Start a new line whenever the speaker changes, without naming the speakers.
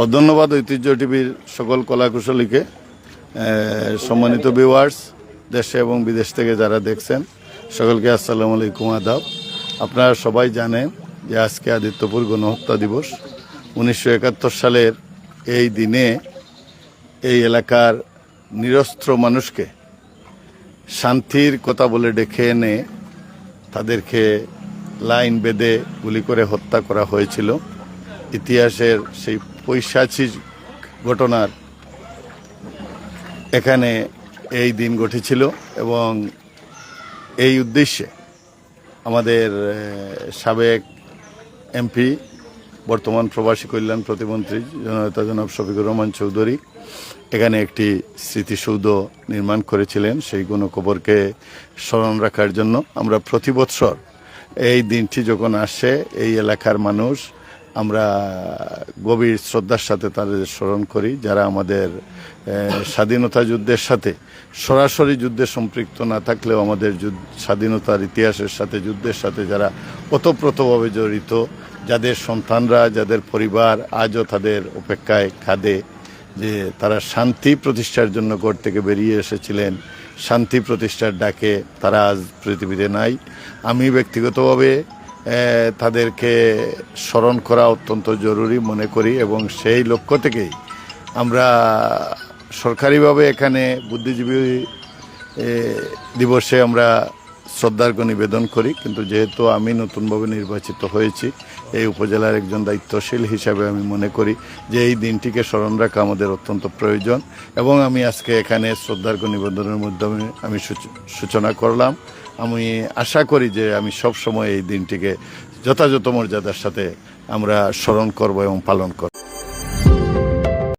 ও ধন্যবাদ ঐতিহ্য টিভির সকল কলাকুশলীকে সম্মানিত ভিউয়ার্স দেশে এবং বিদেশ থেকে যারা দেখছেন, সকলকে আসসালামু আলাইকুম আদাব। আপনারা সবাই জানেন যে আজকে আদিত্যপুর গণহত্যা দিবস। উনিশশো একাত্তর সালের এই দিনে এই এলাকার নিরস্ত্র মানুষকে শান্তির কথা বলে ডেকে এনে তাদেরকে লাইন বেঁধে গুলি করে হত্যা করা হয়েছিল। ইতিহাসের সেই পৈশাচিক ঘটনার এখানে এই দিন ঘটেছিল এবং এই উদ্দেশ্যে আমাদের সাবেক এমপি, বর্তমান প্রবাসী কল্যাণ প্রতিমন্ত্রী জননেতা জনাব শফিকুর রহমান চৌধুরী এখানে একটি স্মৃতিসৌধ নির্মাণ করেছিলেন। সেই গণকবরকে স্মরণ রাখার জন্য আমরা প্রতি বৎসর এই দিনটি যখন আসে, এই এলাকার মানুষ আমরা গভীর শ্রদ্ধার সাথে তাদের স্মরণ করি, যারা আমাদের স্বাধীনতা যুদ্ধের সাথে, সরাসরি যুদ্ধে সম্পৃক্ত না থাকলেও আমাদের স্বাধীনতার ইতিহাসের সাথে, যুদ্ধের সাথে যারা ওতপ্রোতভাবে জড়িত, যাদের সন্তানরা, যাদের পরিবার আজও তাদের অপেক্ষায় খাদে, যে তারা শান্তি প্রতিষ্ঠার জন্য ঘর থেকে বেরিয়ে এসেছিলেন, শান্তি প্রতিষ্ঠার ডাকে তারা আজ পৃথিবীতে নাই। আমি ব্যক্তিগতভাবে তাদেরকে স্মরণ করা অত্যন্ত জরুরি মনে করি এবং সেই লক্ষ্য থেকেই আমরা সরকারিভাবে এখানে বুদ্ধিজীবী দিবসে আমরা শ্রদ্ধার্ঘ্য নিবেদন করি, কিন্তু যেহেতু আমি নতুনভাবে নির্বাচিত হয়েছি, এই উপজেলার একজন দায়িত্বশীল হিসাবে আমি মনে করি যে এই দিনটিকে স্মরণ রাখা আমাদের অত্যন্ত প্রয়োজন এবং আমি আজকে এখানে শ্রদ্ধার্ঘ্য নিবেদনের মাধ্যমে আমি সূচ- সূচনা করলাম। আমি আশা করি যে আমি সব সময় এই দিনটিকে যথাযথ মর্যাদার সাথে আমরা স্মরণ করব এবং পালন করব।